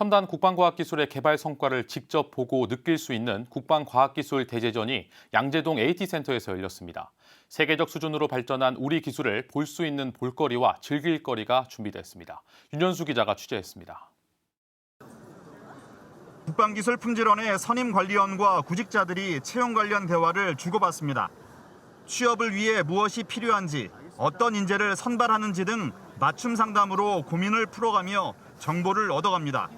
첨단 국방과학기술의 개발 성과를 직접 보고 느낄 수 있는 국방과학기술 대제전이 양재동 AT센터에서 열렸습니다. 세계적 수준으로 발전한 우리 기술을 볼 수 있는 볼거리와 즐길 거리가 준비됐습니다. 윤현수 기자가 취재했습니다. 국방기술 품질원의 선임 관리원과 구직자들이 채용 관련 대화를 주고받습니다. 취업을 위해 무엇이 필요한지, 어떤 인재를 선발하는지 등 맞춤 상담으로 고민을 풀어가며 정보를 얻어갑니다.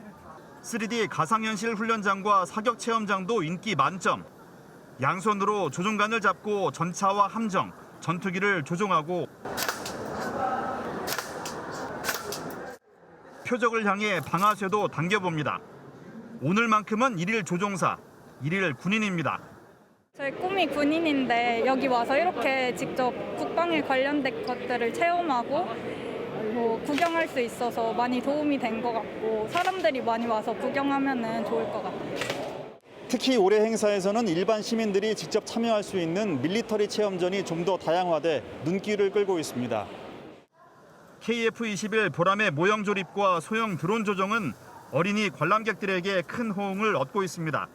3D 가상현실 훈련장과 사격 체험장도 인기 만점. 양손으로 조종관을 잡고 전차와 함정, 전투기를 조종하고 표적을 향해 방아쇠도 당겨봅니다. 오늘만큼은 일일 조종사, 일일 군인입니다. 저희 꿈이 군인인데 여기 와서 이렇게 직접 국방에 관련된 것들을 체험하고 뭐 구경할 수 있어서 많이 도움이 된 것 같고 사람들이 많이 와서 구경하면 좋을 것 같아요. 특히 올해 행사에서는 일반 시민들이 직접 참여할 수 있는 밀리터리 체험전이 좀 더 다양화돼 눈길을 끌고 있습니다. KF-21 보람의 모형 조립과 소형 드론 조종은 어린이 관람객들에게 큰 호응을 얻고 있습니다.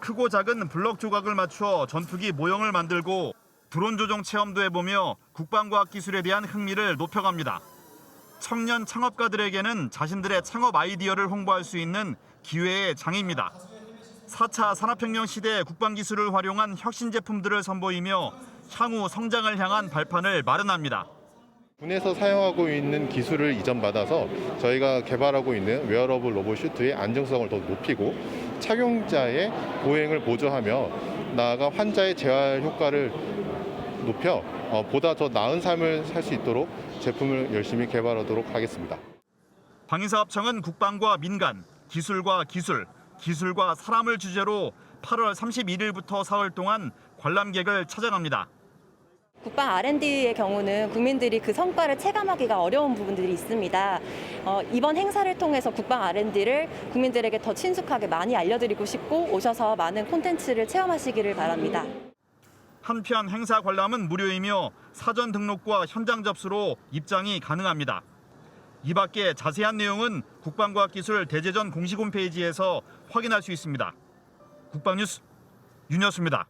크고 작은 블럭 조각을 맞춰 전투기 모형을 만들고 드론 조종 체험도 해보며 국방과학 기술에 대한 흥미를 높여갑니다. 청년 창업가들에게는 자신들의 창업 아이디어를 홍보할 수 있는 기회의 장입니다. 4차 산업혁명 시대 국방 기술을 활용한 혁신 제품들을 선보이며 향후 성장을 향한 발판을 마련합니다. 군에서 사용하고 있는 기술을 이전받아서 저희가 개발하고 있는 웨어러블 로봇 슈트의 안정성을 더 높이고 착용자의 보행을 보조하며 나아가 환자의 재활 효과를 높여 어, 보다 더 나은 삶을 살 수 있도록 제품을 열심히 개발하도록 하겠습니다. 방위사업청은 국방과 민간, 기술과 기술, 기술과 사람을 주제로 8월 31일부터 사흘 동안 관람객을 찾아갑니다. 국방 R&D의 경우는 국민들이 그 성과를 체감하기가 어려운 부분들이 있습니다. 어, 이번 행사를 통해서 국방 R&D를 국민들에게 더 친숙하게 많이 알려드리고 싶고 오셔서 많은 콘텐츠를 체험하시기를 바랍니다. 한편 행사 관람은 무료이며 사전 등록과 현장 접수로 입장이 가능합니다. 이 밖에 자세한 내용은 국방과학기술 대제전 공식 홈페이지에서 확인할 수 있습니다. 국방뉴스 윤여수입니다.